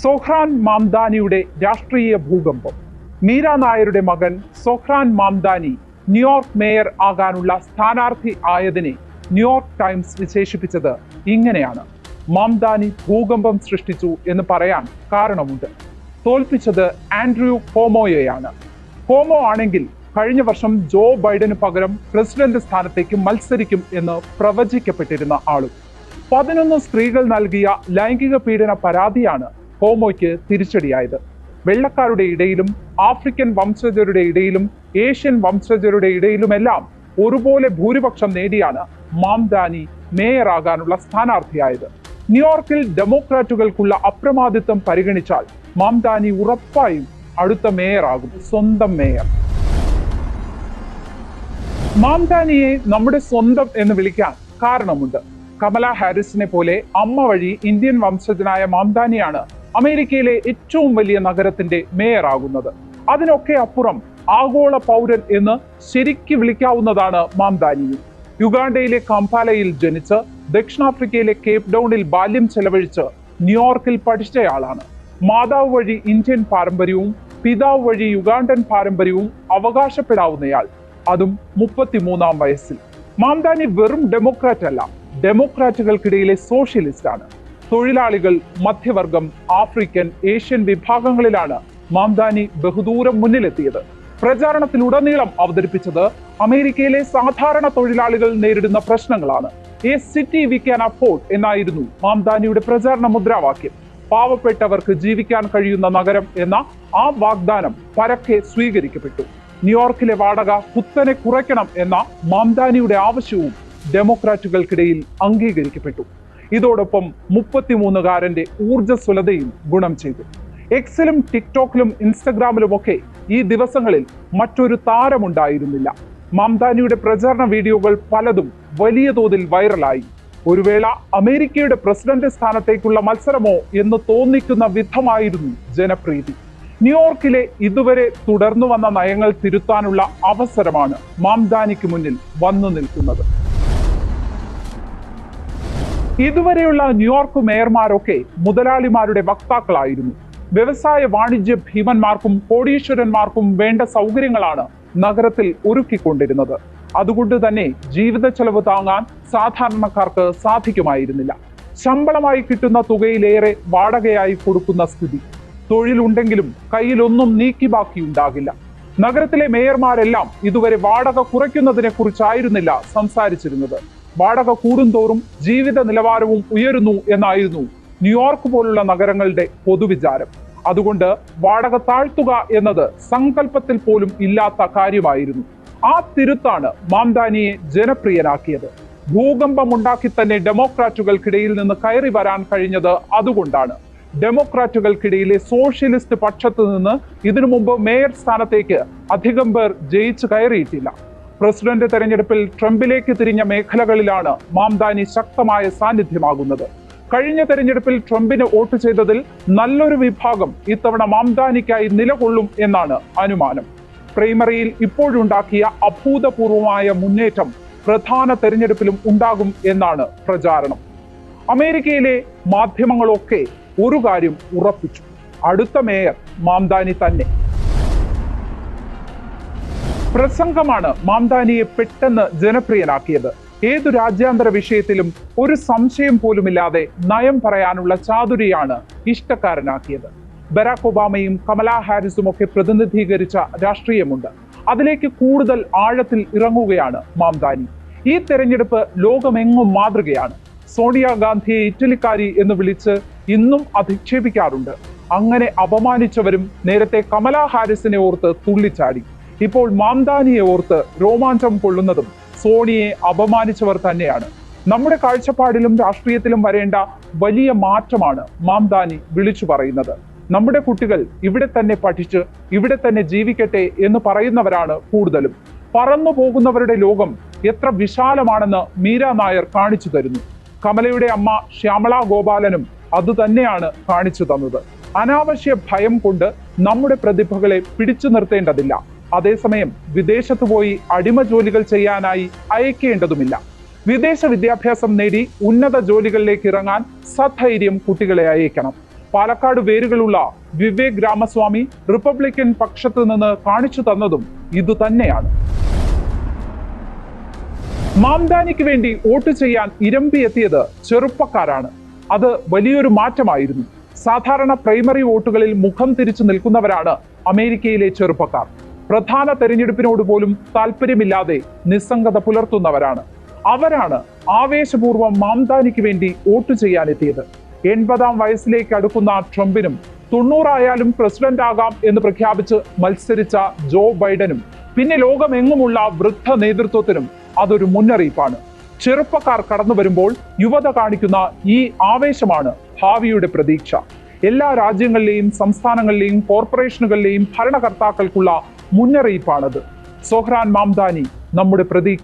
സോഹ്രാൻ മാംദാനിയുടെ രാഷ്ട്രീയ ഭൂകമ്പം. മീര നായരുടെ മകൻ സോഹ്രാൻ മാംദാനി ന്യൂയോർക്ക് മേയർ ആകാനുള്ള സ്ഥാനാർത്ഥി ആയതിനെ ന്യൂയോർക്ക് ടൈംസ് വിശേഷിപ്പിച്ചത് ഇങ്ങനെയാണ്. മാംദാനി ഭൂകമ്പം സൃഷ്ടിച്ചു എന്ന് പറയാൻ കാരണമുണ്ട്. തോൽപ്പിച്ചത് ആൻഡ്രൂ കോമോയെയാണ് കോമോ ആണെങ്കിൽ കഴിഞ്ഞ വർഷം ജോ ബൈഡന് പകരം പ്രസിഡന്റ് സ്ഥാനത്തേക്ക് മത്സരിക്കും എന്ന് പ്രവചിക്കപ്പെട്ടിരുന്ന ആളും. പതിനൊന്ന് സ്ത്രീകൾ നൽകിയ ലൈംഗിക പീഡന പരാതിയാണ് ഹോമോയ്ക്ക് തിരിച്ചടിയായത്. വെള്ളക്കാരുടെ ഇടയിലും ആഫ്രിക്കൻ വംശജരുടെ ഇടയിലും ഏഷ്യൻ വംശജരുടെ ഇടയിലുമെല്ലാം ഒരുപോലെ ഭൂരിപക്ഷം നേടിയാണ് മാംദാനി മേയറാകാനുള്ള സ്ഥാനാർത്ഥിയായത്. ന്യൂയോർക്കിൽ ഡെമോക്രാറ്റുകൾക്കുള്ള അപ്രമാദിത്വം പരിഗണിച്ചാൽ മാംദാനി ഉറപ്പായും അടുത്ത മേയറാകും സ്വന്തം മേയർ. മാംദാനിയെ നമ്മുടെ സ്വന്തം എന്ന് വിളിക്കാൻ കാരണമുണ്ട്. കമല ഹാരിസിനെ പോലെ അമ്മ വഴി ഇന്ത്യൻ വംശജനായ മാംദാനിയാണ് അമേരിക്കയിലെ ഏറ്റവും വലിയ നഗരത്തിന്റെ മേയർ ആകുന്നത് അതിനൊക്കെ അപ്പുറം ആഗോള പൗരൻ എന്ന് ശരിക്ക് വിളിക്കാവുന്നതാണ് മാംദാനിയും. യുഗാണ്ടയിലെ കംപാലയിൽ ജനിച്ച് ദക്ഷിണാഫ്രിക്കയിലെ കേപ്പ് ഡൗണിൽ ബാല്യം ചെലവഴിച്ച് ന്യൂയോർക്കിൽ പഠിച്ചയാളാണ്. മാതാവ് വഴി ഇന്ത്യൻ പാരമ്പര്യവും പിതാവ് വഴി യുഗാണ്ടൻ പാരമ്പര്യവും അവകാശപ്പെടാവുന്നയാൾ. അതും മുപ്പത്തിമൂന്നാം വയസ്സിൽ. മാംദാനി വെറും ഡെമോക്രാറ്റ് അല്ല ഡെമോക്രാറ്റുകൾക്കിടയിലെ സോഷ്യലിസ്റ്റ് ആണ് തൊഴിലാളികൾ മധ്യവർഗം ആഫ്രിക്കൻ ഏഷ്യൻ വിഭാഗങ്ങളിലാണ് മാംദാനി ബഹുദൂരം മുന്നിലെത്തിയത്. പ്രചാരണത്തിലുടനീളം അവതരിപ്പിച്ചത് അമേരിക്കയിലെ സാധാരണ തൊഴിലാളികൾ നേരിടുന്ന പ്രശ്നങ്ങളാണ്. A city we can afford എന്നായിരുന്നു മാംദാനിയുടെ പ്രചാരണ മുദ്രാവാക്യം. പാവപ്പെട്ടവർക്ക് ജീവിക്കാൻ കഴിയുന്ന നഗരം എന്ന ആ വാഗ്ദാനം പരക്കെ സ്വീകരിക്കപ്പെട്ടു. ന്യൂയോർക്കിലെ വാടക കുത്തനെ കുറയ്ക്കണം എന്ന മാംദാനിയുടെ ആവശ്യവും ഡെമോക്രാറ്റുകൾക്കിടയിൽ അംഗീകരിക്കപ്പെട്ടു. ഇതോടൊപ്പം മുപ്പത്തിമൂന്നുകാരന്റെ ഊർജസ്വലതയും ഗുണം ചെയ്തു. എക്സിലും ടിക്ടോക്കിലും ഇൻസ്റ്റഗ്രാമിലുമൊക്കെ ഈ ദിവസങ്ങളിൽ മറ്റൊരു താരമുണ്ടായിരുന്നില്ല. മംദാനിയുടെ പ്രചാരണ വീഡിയോകൾ പലതും വലിയ തോതിൽ വൈറലായി. ഒരു വേള അമേരിക്കയുടെ പ്രസിഡന്റ് സ്ഥാനത്തേക്കുള്ള മത്സരമോ എന്ന് തോന്നിക്കുന്ന വിധമായിരുന്നു ജനപ്രീതി. ന്യൂയോർക്കിലെ ഇതുവരെ തുടർന്നു വന്ന നയങ്ങൾ തിരുത്താനുള്ള അവസരമാണ് മാംദാനിക്ക് മുന്നിൽ വന്നു നിൽക്കുന്നത്. ഇതുവരെയുള്ള ന്യൂയോർക്ക് മേയർമാരൊക്കെ മുതലാളിമാരുടെ വക്താക്കളായിരുന്നു. വ്യവസായ വാണിജ്യ ഭീമന്മാർക്കും കോടീശ്വരന്മാർക്കും വേണ്ട സൗകര്യങ്ങളാണ് നഗരത്തിൽ ഒരുക്കിക്കൊണ്ടിരുന്നത്. അതുകൊണ്ട് തന്നെ ജീവിത ചെലവ് താങ്ങാൻ സാധാരണക്കാർക്ക് സാധിക്കുമായിരുന്നില്ല. ശമ്പളമായി കിട്ടുന്ന തുകയിലേറെ വാടകയായി കൊടുക്കുന്ന സ്ഥിതി. തൊഴിലുണ്ടെങ്കിലും കയ്യിലൊന്നും നീക്കി ബാക്കി ഉണ്ടാകില്ല. നഗരത്തിലെ മേയർമാരെല്ലാം ഇതുവരെ വാടക കുറയ്ക്കുന്നതിനെ കുറിച്ചായിരുന്നില്ല സംസാരിച്ചിരുന്നത്. വാടക കൂടുന്തോറും ജീവിത നിലവാരവും ഉയരുന്നു എന്നായിരുന്നു ന്യൂയോർക്ക് പോലുള്ള നഗരങ്ങളുടെ പൊതുവിചാരം. അതുകൊണ്ട് വാടക താഴ്ത്തുക എന്നത് സങ്കല്പത്തിൽ പോലും ഇല്ലാത്ത കാര്യമായിരുന്നു. ആ തിരുത്താണ് മാംദാനിയെ ജനപ്രിയനാക്കിയത്. ഭൂകമ്പമുണ്ടാക്കി തന്നെ ഡെമോക്രാറ്റുകൾക്കിടയിൽ നിന്ന് കയറി വരാൻ കഴിഞ്ഞത് അതുകൊണ്ടാണ്. ഡെമോക്രാറ്റുകൾക്കിടയിലെ സോഷ്യലിസ്റ്റ് പക്ഷത്ത് നിന്ന് ഇതിനു മുമ്പ് മേയർ സ്ഥാനത്തേക്ക് അധികം പേർ ജയിച്ചു കയറിയിട്ടില്ല. പ്രസിഡന്റ് തെരഞ്ഞെടുപ്പിൽ ട്രംപിലേക്ക് തിരിഞ്ഞ മേഖലകളിലാണ് മാംദാനി ശക്തമായ സാന്നിധ്യമാകുന്നത്. കഴിഞ്ഞ തെരഞ്ഞെടുപ്പിൽ ട്രംപിന് വോട്ട് ചെയ്തതിൽ നല്ലൊരു വിഭാഗം ഇത്തവണ മാംദാനിക്കായി നിലകൊള്ളും എന്നാണ് അനുമാനം. പ്രൈമറിയിൽ ഇപ്പോഴുണ്ടാക്കിയ അഭൂതപൂർവമായ മുന്നേറ്റം പ്രധാന തെരഞ്ഞെടുപ്പിലും ഉണ്ടാകും എന്നാണ് പ്രചാരണം. അമേരിക്കയിലെ മാധ്യമങ്ങളൊക്കെ ഒരു കാര്യം ഉറപ്പിച്ചു. അടുത്ത മേയർ മാംദാനി തന്നെ. പ്രസംഗമാണ് മാംദാനിയെ പെട്ടെന്ന് ജനപ്രിയനാക്കിയത്. ഏതു രാജ്യാന്തര വിഷയത്തിലും ഒരു സംശയം പോലുമില്ലാതെ നയം പറയാനുള്ള ചാതുരിയാണ് ഇഷ്ടക്കാരനാക്കിയത്. ബരാക് ഒബാമയും കമലാ ഹാരിസും ഒക്കെ പ്രതിനിധീകരിച്ച രാഷ്ട്രീയമുണ്ട്. അതിലേക്ക് കൂടുതൽ ആഴത്തിൽ ഇറങ്ങുകയാണ് മാംദാനി. ഈ തെരഞ്ഞെടുപ്പ് ലോകമെങ്ങും മാതൃകയാണ്. സോണിയാഗാന്ധിയെ ഇറ്റലിക്കാരി എന്ന് വിളിച്ച് ഇന്നും അധിക്ഷേപിക്കാറുണ്ട്. അങ്ങനെ അപമാനിച്ചവരും നേരത്തെ കമലാ ഹാരിസിനെ ഓർത്ത് തുള്ളിച്ചാടി. ഇപ്പോൾ മാംദാനിയെ ഓർത്ത് രോമാഞ്ചം കൊള്ളുന്നതും സോണിയെ അപമാനിച്ചവർ തന്നെയാണ്. നമ്മുടെ കാഴ്ചപ്പാടിലും രാഷ്ട്രീയത്തിലും വരേണ്ട വലിയ മാറ്റമാണ് മാംദാനി വിളിച്ചു പറയുന്നത്. നമ്മുടെ കുട്ടികൾ ഇവിടെ തന്നെ പഠിച്ച് ഇവിടെ തന്നെ ജീവിക്കട്ടെ എന്ന് പറയുന്നവരാണ് കൂടുതലും. പറന്നു പോകുന്നവരുടെ ലോകം എത്ര വിശാലമാണെന്ന് മീര നായർ കാണിച്ചു തരുന്നു. കമലയുടെ അമ്മ ശ്യാമള ഗോപാലനും അതുതന്നെയാണ് കാണിച്ചു തന്നത്. അനാവശ്യ ഭയം കൊണ്ട് നമ്മുടെ പ്രതിഭകളെ പിടിച്ചു നിർത്തേണ്ടതില്ല. അതേസമയം വിദേശത്ത് പോയി അടിമ ജോലികൾ ചെയ്യാനായി അയക്കേണ്ടതുമില്ല. വിദേശ വിദ്യാഭ്യാസം നേടി ഉന്നത ജോലികളിലേക്ക് ഇറങ്ങാൻ സധൈര്യം കുട്ടികളെ അയക്കണം. പാലക്കാട് വേരുകളുള്ള വിവേക് രാമസ്വാമി റിപ്പബ്ലിക്കൻ പക്ഷത്ത് നിന്ന് കാണിച്ചു തന്നതും ഇതുതന്നെയാണ് മാംദാനിക്ക് വേണ്ടി വോട്ട് ചെയ്യാൻ ഇരമ്പി എത്തിയത് ചെറുപ്പക്കാരാണ്. അത് വലിയൊരു മാറ്റമായിരുന്നു. സാധാരണ പ്രൈമറി വോട്ടുകളിൽ മുഖം തിരിച്ചു നിൽക്കുന്നവരാണ് അമേരിക്കയിലെ ചെറുപ്പക്കാർ. പ്രധാന തെരഞ്ഞെടുപ്പിനോട് പോലും താല്പര്യമില്ലാതെ നിസ്സംഗത പുലർത്തുന്നവരാണ്. അവരാണ് ആവേശപൂർവം മാംദാനിക്ക് വേണ്ടി വോട്ട് ചെയ്യാനെത്തിയത്. എൺപതാം വയസ്സിലേക്ക് അടുക്കുന്ന ട്രംപിനും തൊണ്ണൂറായാലും പ്രസിഡന്റ് ആകാം എന്ന് പ്രഖ്യാപിച്ച് മത്സരിച്ച ജോ ബൈഡനും പിന്നെ ലോകമെങ്ങുമുള്ള വൃദ്ധ നേതൃത്വത്തിനും അതൊരു മുന്നറിയിപ്പാണ്. ചെറുപ്പക്കാർ കടന്നു വരുമ്പോൾ യുവത കാണിക്കുന്ന ഈ ആവേശമാണ് ഭാവിയുടെ പ്രതീക്ഷ. എല്ലാ രാജ്യങ്ങളിലെയും സംസ്ഥാനങ്ങളിലെയും കോർപ്പറേഷനുകളിലെയും ഭരണകർത്താക്കൾക്കുള്ള മുന്നറിയിപ്പാണത്. സോഹ്രാൻ മാംദാനി നമ്മുടെ പ്രതീക്ഷ